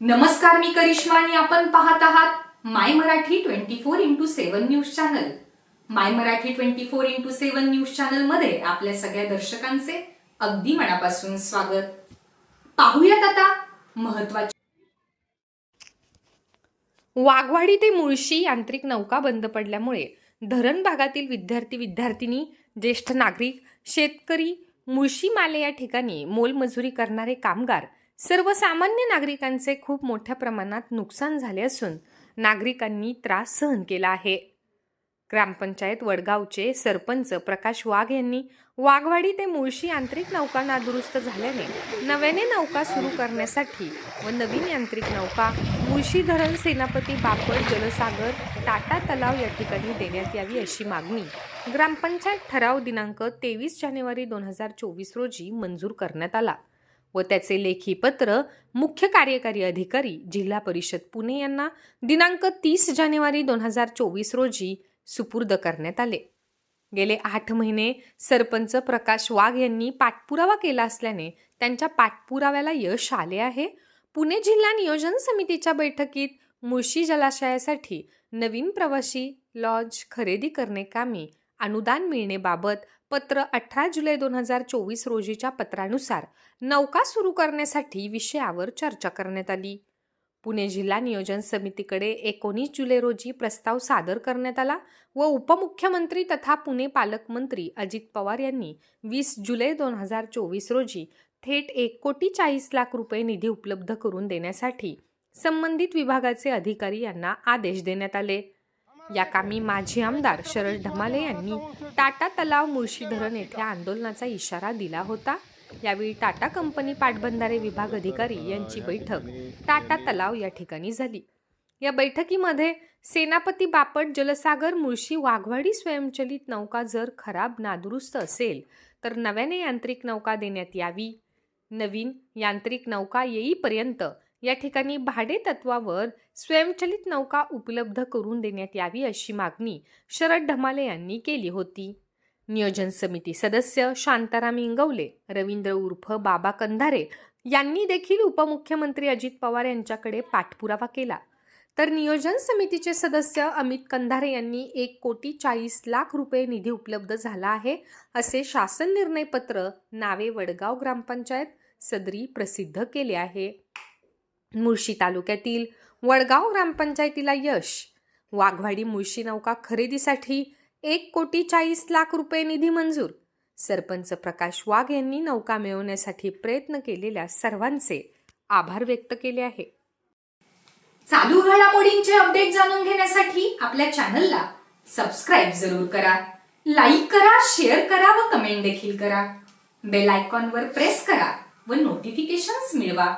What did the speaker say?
नमस्कार मी करिश्मा आणि आपण पाहत आहात my Marathi twenty four into seven news channel. My Marathi twenty four into seven news चॅनलमध्ये आपल्या सगळ्या दर्शकांचे अगदी मनापासून स्वागत. पाहूयात आता महत्त्वाचे वाघवाडी ते मुळशी यांत्रिक नौका बंद पडल्यामुळे धरण भागातील विद्यार्थी विद्यार्थिनी ज्येष्ठ नागरिक शेतकरी मुळशी माले या ठिकाणी मोलमजुरी करणारे कामगार सर्वसामान्य नागरिकांचे खूप मोठ्या प्रमाणात नुकसान झाले असून नागरिकांनी त्रास सहन केला आहे. ग्रामपंचायत वडगावचे सरपंच प्रकाश वाघ यांनी वाघवाडी ते मुळशी यांत्रिक नौका नादुरुस्त झाल्याने नव्याने नौका सुरू करण्यासाठी व नवीन यांत्रिक नौका मुळशी धरण सेनापती बापट जलसागर टाटा तलाव या ठिकाणी देण्यात यावी अशी मागणी ग्रामपंचायत ठराव दिनांक तेवीस जानेवारी दोन हजार चोवीस रोजी मंजूर करण्यात आला. व त्याचे लेखी पत्र मुख्य कार्यकारी अधिकारी जिल्हा परिषद पुणे यांना दिनांक तीस जानेवारी दोन हजार चोवीस रोजी सुपूर्द करण्यात आले. गेले आठ महिने सरपंच प्रकाश वाघ यांनी पाठपुरावा केला असल्याने त्यांच्या पाठपुराव्याला यश आले आहे. पुणे जिल्हा नियोजन समितीच्या बैठकीत मुळशी जलाशयासाठी नवीन प्रवासी लॉज खरेदी करणे कामी अनुदान मिळणेबाबत पत्र अठरा जुलै दोन हजार चोवीस रोजीच्या पत्रानुसार नौका सुरू करण्यासाठी विषयावर चर्चा करण्यात आली. पुणे जिल्हा नियोजन समितीकडे एकोणीस जुलै रोजी प्रस्ताव सादर करण्यात आला व उपमुख्यमंत्री तथा पुणे पालकमंत्री अजित पवार यांनी वीस जुलै दोन हजार चोवीस रोजी थेट एक कोटी चाळीस लाख रुपये निधी उपलब्ध करून देण्यासाठी संबंधित विभागाचे अधिकारी यांना आदेश देण्यात आले. या कामी माजी आमदार शरद ढमाले यांनी टाटा तलाव मुळशी धरण येथे आंदोलनाचा इशारा दिला होता. यावेळी टाटा कंपनी पाटबंधारे विभाग अधिकारी यांची बैठक टाटा तलाव या ठिकाणी झाली. या बैठकीमध्ये सेनापती बापट जलसागर मुळशी वाघवाडी स्वयंचलित नौका जर खराब नादुरुस्त असेल तर नव्याने यांत्रिक नौका देण्यात यावी. नवीन यांत्रिक नौका येईपर्यंत या ठिकाणी भाडे तत्वावर स्वयंचलित नौका उपलब्ध करून देण्यात यावी अशी मागणी शरद ढमाले यांनी केली होती. नियोजन समिती सदस्य शांताराम इंगवले रवींद्र उर्फ बाबा कंधारे यांनी देखील उपमुख्यमंत्री अजित पवार यांच्याकडे पाठपुरावा केला. तर नियोजन समितीचे सदस्य अमित कंधारे यांनी एक कोटी चाळीस लाख रुपये निधी उपलब्ध झाला आहे असे शासन निर्णय पत्र नावे वडगाव ग्रामपंचायत सदरी प्रसिद्ध केले आहे. मुळशी तालुक्यातील वडगाव ग्रामपंचायतीला यश. वाघवाडी मुळशी नौका खरेदीसाठी एक कोटी चाळीस लाख रुपये निधी मंजूर. सरपंच प्रकाश वाघ यांनी नौका मिळवण्यासाठी प्रयत्न केलेल्या सर्वांचे आभार व्यक्त केले आहे. चालू घडामोडींचे अपडेट जाणून घेण्यासाठी आपल्या चॅनलला सबस्क्राईब जरूर करा लाईक करा शेअर करा व कमेंट देखील करा. बेल आयकॉनवर प्रेस करा व नोटिफिकेशन्स मिळवा.